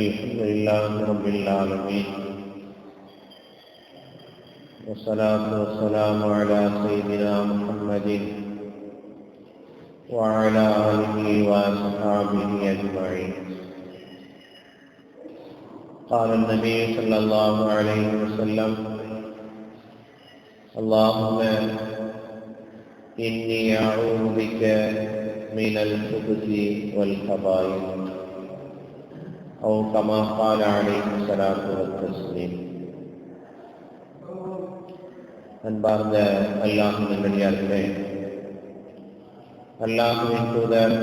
الحمد لله رب العالمين والصلاة والسلام على سيدنا محمد وعلى آله وصحابه أجمعين. قال النبي صلى الله عليه وسلم اللهم إني أعوذ بك من الخبث والخبائث. أو كما قال عليه الصلاة والتسليم அன்பார்ந்த அல்லாஹின் நல்லடியார்களே அல்லாஹுவின் தூதர்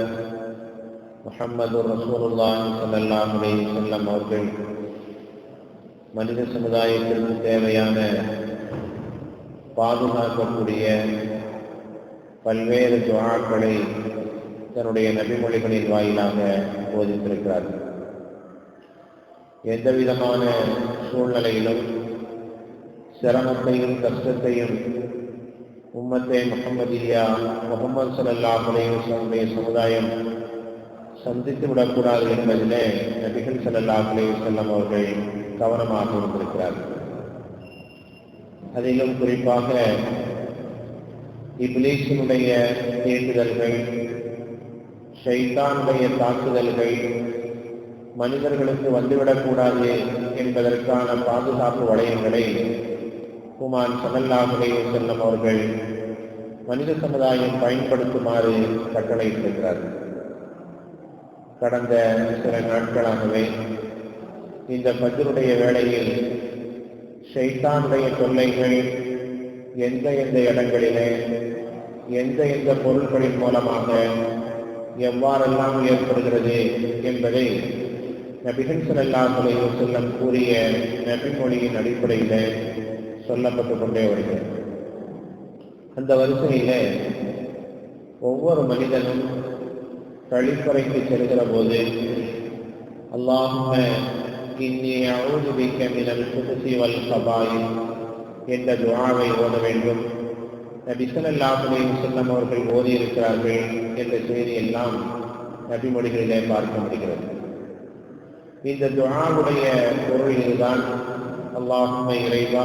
முஹம்மது ரசூலுல்லாஹி ஸல்லல்லாஹு அலைஹி வஸல்லம் அவர்கள் மனித சமுதாயத்திற்கு தேவையான பாதுகாக்கக்கூடிய பல்வேறு துவாக்களை தன்னுடைய நபிமொழிகளின் வாயிலாக போதித்திருக்கிறார்கள் எந்த விதமான சூழ்நிலையிலும் சிரமத்தையும் கஷ்டத்தையும் உம்மத்தே முகமதியா முகமது சல்லா அலையுடைய சமுதாயம் சந்தித்து விடக்கூடாது என்பதிலே நபிகள் சல்லா அலைய அவர்கள் கவனமாக இருந்திருக்கிறார்கள். அதிலும் குறிப்பாக இப்லீஸினுடைய தேடுதல்கள் ஷைத்தானுடைய தாக்குதல்கள் மனிதர்களுக்கு வந்துவிடக்கூடாது என்பதற்கான பாதுகாப்பு வளையங்களை குமான் சல்லல்லாஹுலே செல்லும் அவர்கள் மனித சமுதாயம் பயன்படுத்துமாறு கட்டளையிட்டிருக்கிறார்கள் கடந்த சில நாட்களாகவே இந்த பஜருடைய வேளையில் ஷைத்தானுடைய தொல்லைகள் எந்த எந்த இடங்களிலே எந்த எந்த பொருட்களின் மூலமாக எவ்வாறெல்லாம் ஏற்படுகிறது என்பதை நபிகள் சல்லாஹலை செல்லம் கூறிய நபிமொழியின் அடிப்படையில் சொல்லப்பட்டு கொண்டே வருகிறது. அந்த வரிசையில் ஒவ்வொரு மனிதனும் கழிப்பறைக்கு செல்கிற போது அல்லாஹும இன்னி அவுதுபிக்க மினல் புதுசி வல் சபாயில் என்ற துவாவை ஓத வேண்டும். நபிசல்லாஹுலே செல்லம் அவர்கள் ஓதியிருக்கிறார்கள் என்ற செய்தி எல்லாம் நபிமொழிகளிலே பார்க்க முடிகிறது இந்த துவாவுடைய பொருள் இதுதான். அல்லாஹுமை இறைவா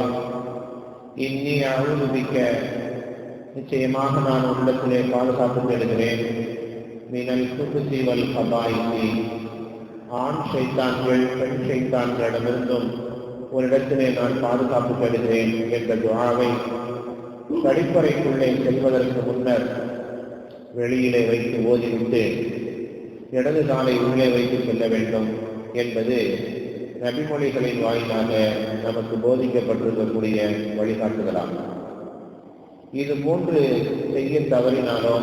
இன்னி அனுமதிக்க நிச்சயமாக நான் உள்ளத்திலே பாதுகாப்பு பெறுகிறேன் மினல் குபுசி வல் கபாயிசி. ஆண் சைத்தான்கள் பெண் சைத்தான்களிடமிருந்தும் ஒரு இடத்திலே நான் பாதுகாப்பு பெறுகிறேன் என்ற துவாவை கழிப்பறைக்குள்ளே செல்வதற்கு முன்னர் வெளியிலே வைத்து ஓதிவிட்டு இடது காலை உள்ளே வைத்து செல்ல வேண்டும். என்பது நபிமொழிகளின் வாயிலாக நமக்கு போதிக்கப்பட்டிருக்கக்கூடிய வழிகாட்டுதலாகும். இது போன்று செய்ய தவறினாலோ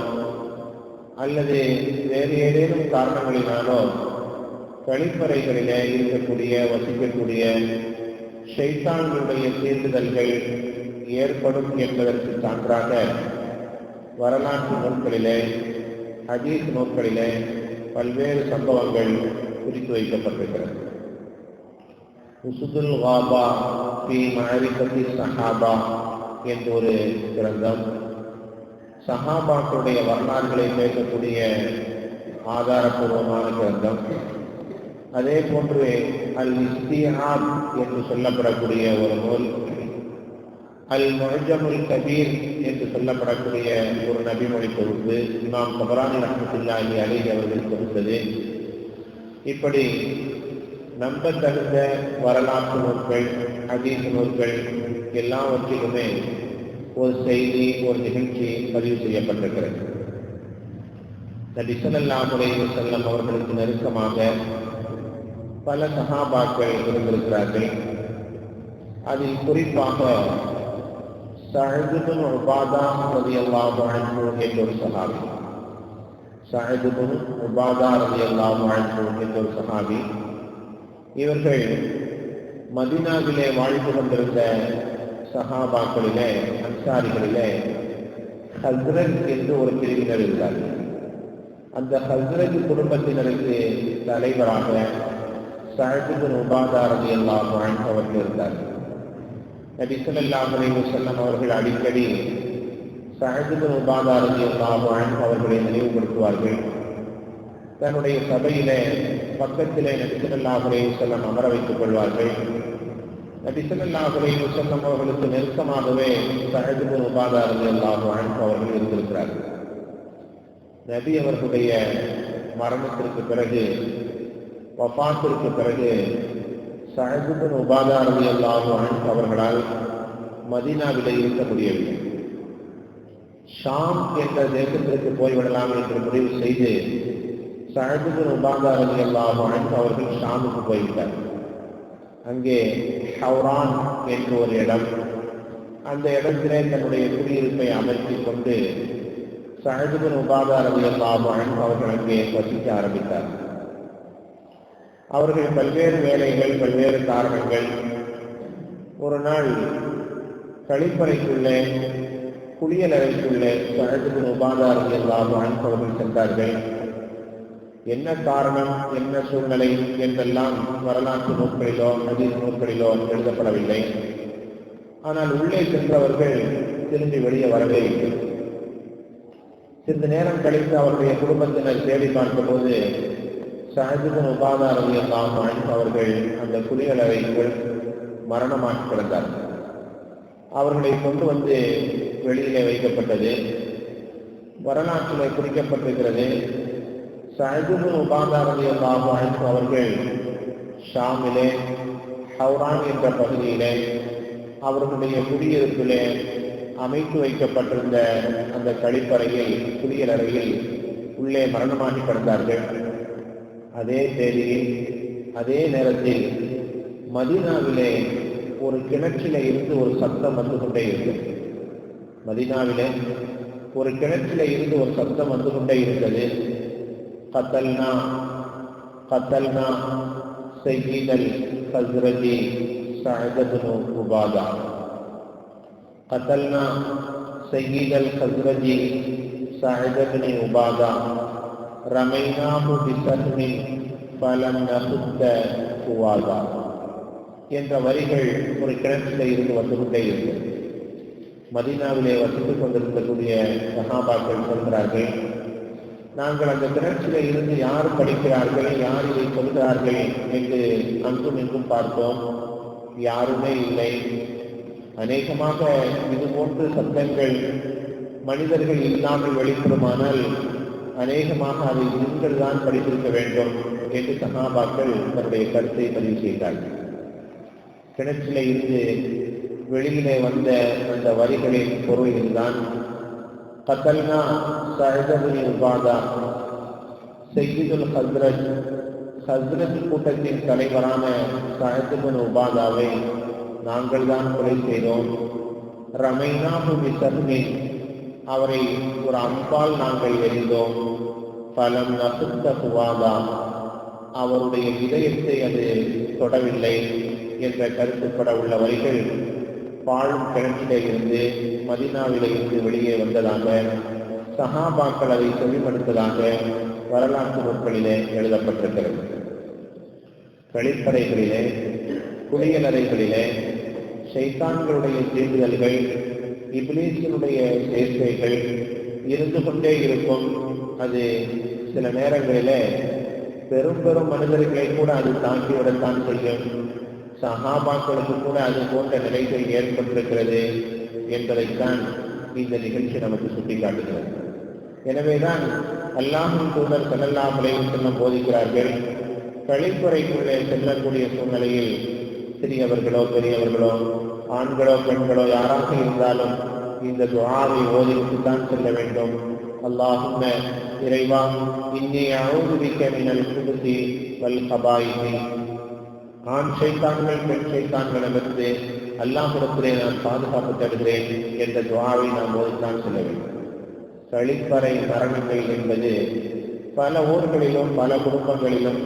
அல்லது வேறு ஏதேனும் காரணங்களினாலோ கழிப்பறைகளிலே இருக்கக்கூடிய வசிக்கக்கூடிய ஷைத்தான்களுடைய தீர்ந்துதல்கள் ஏற்படும் என்பதற்கு சான்றாக வரலாற்று நூல்களிலே ஹதீஸ் நூல்களிலே பல்வேறு சம்பவங்கள் குறித்து வைக்கப்பட்டிருக்கிறது. உசுதுல் வாபா பி மஹரிபதி சஹாபா என்ற ஒரு கிரந்தம். சஹாபாக்களுடைய வரலாறுகளை பேசக்கூடிய ஆதாரபூர்வமான கிரந்தம். அதே போன்று அல் இஸ்திஹாப் என்று சொல்லப்படக்கூடிய ஒரு நூல். அல் மொஹமுல் கபீர் என்று சொல்லப்படக்கூடிய ஒரு நபிமொழி தொகுப்பு. இமாம் கபரானி ரஹமத்துல்லாஹி அலி அவர்கள் தொகுத்தது இப்படி நம்பத்தகுந்த வரலாற்று நூல்கள் அதீச நூல்கள் எல்லாவற்றிலுமே ஒரு செய்தி ஒரு நிகழ்ச்சி பதிவு செய்யப்பட்டிருக்கிறது. நபி ஸல்லல்லாஹு செல்லம் அவர்களுக்கு நெருக்கமாக பல சகாபாக்கள் இருந்திருக்கிறார்கள். அதில் குறிப்பாக சஹதுபின் உபாதா ரலியல்லாஹு அன்ஹு என்ற ஒரு சஹாபி சஹதுபின் உபாதா ரலியல்லாஹு அன்ஹு என்ற ஒரு சஹாபி. இவர்கள் மதினாவிலே வாழ்ந்து கொண்டிருந்த சஹாபாக்களிலே அன்சாரிகளிலே ஹஸ்ரத் என்று ஒரு பிரிவினர் இருந்தார்கள். அந்த ஹஸ்ரத் குடும்பத்தினருக்கு தலைவராக சஹதுபின் உபாதா ரலியல்லாஹு அன்ஹு அவர்கள் இருந்தார்கள். நபி ஸல்லல்லாஹு அலைஹி அவர்கள் அடிக்கடி சஹதுபின் உபாதா ரலியல்லாஹு அன்ஹு அவர்களை நினைவுபடுத்துவார்கள். தன்னுடைய சபையிலே பக்கத்திலே நபிசல்லாஹுலே செல்லம் அமர வைத்துக் கொள்வார்கள். நபிசல்லாஹுலே செல்லம் அவர்களுக்கு நெருக்கமாகவே சஹதுபு உபாதாரதி அல்லாஹு அவர்கள் இருந்திருக்கிறார்கள். நபி அவர்களுடைய மரணத்திற்கு பிறகு வபாத்திற்கு பிறகு சஹதுபின் உபாதாரதி அல்லாஹு அவர்களால் மதீனாவிலே இருக்க முடியவில்லை ஷாம் என்ற தேசத்திற்கு போய்விடலாம் என்று முடிவு செய்து சஹதுபின் உபாதாரதி அல்லாஹு அவர்கள் ஷாமுக்கு போய்விட்டார். அங்கே ஹவுரான் என்று ஒரு இடம். அந்த இடத்திலே தன்னுடைய குடியிருப்பை அமைத்துக் கொண்டு சஹதுபின் உபாதாரதி அல்லாஹு அவர்கள் அங்கே வசிக்க ஆரம்பித்தார். அவர்கள் பல்வேறு வேலைகள் பல்வேறு காரணங்கள். ஒரு நாள் கழிப்பறைக்குள்ளே குளியலறைக்குள்ளே சஹதுபின் உபாதாரதி அல்லாஹு அவர்கள் சென்றார்கள். என்ன காரணம் என்ன சூழ்நிலை என்றெல்லாம் வரலாற்று நூல்களிலோ நதி நூல்களிலோ எழுதப்படவில்லை. ஆனால் உள்ளே சென்றவர்கள் திரும்பி வெளியே வரவே இல்லை. சிறிது நேரம் கழித்து அவருடைய குடும்பத்தினர் தேடி பார்த்தபோது சஹஜிதன் உபாதாரதியெல்லாம் அவர்கள் அந்த குளியலறைக்குள் மரணமாக கிடந்தார்கள். அவர்களை கொண்டு வந்து வெளியிலே வைக்கப்பட்டது. வரலாற்றிலே குறிக்கப்பட்டிருக்கிறது. சஹஜிதன் உபாதாரதியெல்லாம் அவர்கள் ஷாமிலே ஹவுரான் என்ற பகுதியிலே அவர்களுடைய குடியிருப்பிலே அமைத்து வைக்கப்பட்டிருந்த அந்த கழிப்பறையில் குளியலறையில் உள்ளே மரணமாகி கிடந்தார்கள். அதே தேதியில் அதே நேரத்தில் மதினாவிலே ஒரு கிணற்றிலே இருந்து ஒரு சத்தம் வந்து கொண்டே இருந்தது. மதினாவிலே ஒரு கிணற்றில் இருந்து ஒரு சப்தம் வந்து கொண்டே இருந்தது. கத்தல்னா கத்தல்னா செய்யீதல் ஹஸ்ரதி சஹதபுனு உபாதா. கத்தல்னா செய்யீதல் ஹஸ்ரதி சஹதபுனி உபாதா. ரமைனாபு பிசஹ்மின் பலம் நசுத்த உவாதா. என்ற வரிகள் ஒரு கிணற்றில் இருந்து வந்து கொண்டே இருந்தது. மதீனாவிலே வசித்துக் கொண்டிருக்கக்கூடிய சகாபாக்கள் சொல்கிறார்கள் நாங்கள் அந்த கிணற்றில இருந்து யார் படிக்கிறார்கள் யார் இதை சொல்கிறார்கள்? என்று அங்கும் இங்கும் பார்த்தோம் யாருமே இல்லை. அநேகமாக இது போன்று சத்தங்கள் மனிதர்கள் இல்லாமல் வெளிப்படுமானால் அநேகமாக அதை நீங்கள் தான் படித்திருக்க வேண்டும் என்று சகாபாக்கள் தன்னுடைய கருத்தை பதிவு செய்தார்கள். கிணற்றில இருந்து வெளியிலே வந்த அந்த வரிகளின் பொருள் இதுதான் கத்தல்னா சஹதபுனி உபாதா செய்யுதுல் ஹஸ்ரத் ஹஸ்ரத் கூட்டத்தின் தலைவரான சஹதபுன் உபாதாவை நாங்கள் தான் கொலை செய்தோம். ரமைனாபு விசர்மின் அவரை ஒரு அம்பால் நாங்கள் எறிந்தோம். பலம் நசுத்த சுவாதா அவருடைய இதயத்தை அது தொடவில்லை என்ற கருத்துப்பட உள்ள வரிகள் பாழும் கிணற்றிலே இருந்து மதினாவிலே இருந்து வெளியே வந்ததாக சஹாபாக்கள் அதை செவிமடுத்ததாக வரலாற்று நூல்களிலே எழுதப்பட்டிருக்கிறது. கழிப்பறைகளிலே குளியலறைகளிலே சைத்தான்களுடைய தீண்டுதல்கள் இப்லீசினுடைய சேர்க்கைகள் இருந்து கொண்டே இருக்கும் அது சில நேரங்களிலே பெரும் பெரும் மனிதர்களை கூட அது தாக்கிவிடத்தான் செய்யும். சஹாபாக்களுக்கு கூட அது போன்ற நிலைகள் ஏற்பட்டிருக்கிறது என்பதைத்தான் இந்த நிகழ்ச்சி நமக்கு சுட்டிக்காட்டுகிறது. எனவேதான் அல்லாஹும் தூதர் செல்லல்லாமலே செல்லம் போதிக்கிறார்கள் கழிப்பறைக்குள்ளே செல்லக்கூடிய சூழ்நிலையில் சிறியவர்களோ பெரியவர்களோ ஆண்களோ பெண்களோ யாராக இருந்தாலும் இந்த துவாவை ஓதிவிட்டுத்தான் செல்ல வேண்டும். அல்லாஹும் இறைவா இன்னி அவுதுவிக்க மினல் குபுசி வல் ஹபாயினி ஆண் சைத்தான்கள் பெண் சைத்தான்களிடமிருந்து அல்லாஹிடத்திலே நான் பாதுகாப்பு தருகிறேன் என்ற துவாவை நாம் ஓதித்தான் சொல்ல வேண்டும். கழிப்பறை மரணங்கள் என்பது பல ஊர்களிலும் பல குடும்பங்களிலும்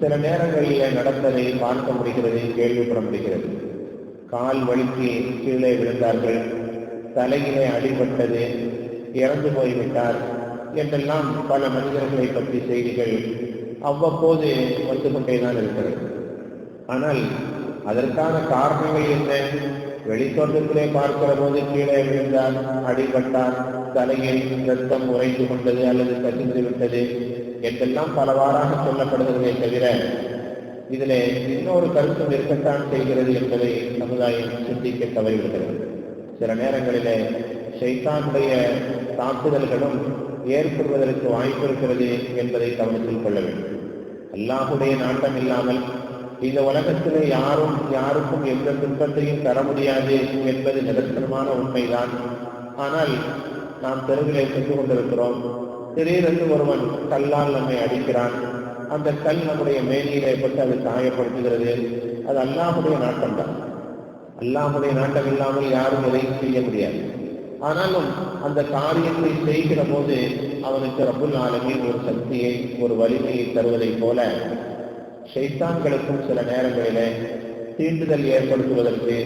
சில நேரங்களில் நடந்ததை பார்க்க முடிகிறது கேள்விப்பட முடிகிறது. கால் வலிக்கு கீழே விழுந்தார்கள் தலையிலே அடிபட்டது இறந்து போய்விட்டார் என்றெல்லாம் பல மனிதர்களை பற்றி செய்திகள் அவ்வப்போது வந்து கொண்டேதான் இருக்கிறது. ஆனால் அதற்கான காரணங்கள் என்ன? வெளித்தோட்டத்திலே பார்க்கிற போது கீழே விழுந்தார் அடிபட்டார் தலையில் ரத்தம் உறைந்து கொண்டது அல்லது கசிந்து விட்டது என்றெல்லாம் பலவாறாக சொல்லப்படுகிறதே தவிர இதிலே இன்னொரு கருத்தும் இருக்கத்தான் செய்கிறது என்பதை சமுதாயம் சிந்திக்க தவறிவிடுகிறது. சில நேரங்களிலே ஷைத்தானுடைய தாக்குதல்களும் ஏற்படுவதற்கு வாய்ப்பு இருக்கிறது என்பதை கவனத்தில் கொள்ள வேண்டும். அல்லாஹுடைய நாட்டம் இல்லாமல் இந்த உலகத்தில் யாரும் யாருக்கும் எந்த துன்பத்தையும் தர முடியாது என்பது நிதர்சனமான உண்மைதான். ஆனால் நாம் தெருவிலே சென்று கொண்டிருக்கிறோம். திடீரென்று ஒருவன் கல்லால் நம்மை அடிக்கிறான். அந்த கல் நம்முடைய மேலியிலே பட்டு அது காயப்படுத்துகிறது. அது அல்லாமுடைய நாட்டம் தான். அல்லாமுடைய நாட்டம் இல்லாமல் யாரும் எதையும் செய்ய முடியாது. ஆனாலும் அந்த காரியத்தை செய்கிற போது அவனுக்கு ரபுல் ஆலமின் ஒரு சக்தியை ஒரு வலிமையை தருவதைப் போல ஷைத்தான்களுக்கும் சில நேரங்களிலே தீண்டுதல் ஏற்படுத்துவதற்கு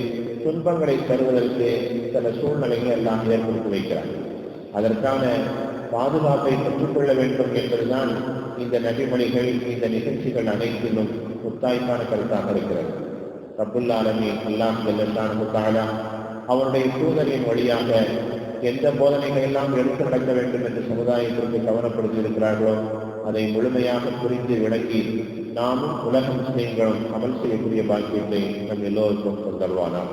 துன்பங்களை தருவதற்கு சில சூழ்நிலைகள் எல்லாம் ஏற்படுத்தி வைக்கிறார். அதற்கான பாதுகாப்பை பெற்றுக்கொள்ள வேண்டும் என்பதுதான் இந்த நபிமொழிகள் இந்த நிகழ்ச்சிகள் அனைத்திலும் முத்தாய்ப்பான கருத்தாக இருக்கிறது. ரபுல் ஆலமி அல்லாம் ஜல்லா அவருடைய தூதரின் வழியாக எந்த போதனைகள் எல்லாம் எடுத்து நடக்க வேண்டும் என்று சமுதாயத்திற்கு கவனப்படுத்தி இருக்கிறார்களோ அதை முழுமையாக புரிந்து விளங்கி நாமும் உலக முஸ்லீம்களும் அமல் செய்யக்கூடிய பாக்கியத்தை நம் எல்லோருக்கும் தருவானாம்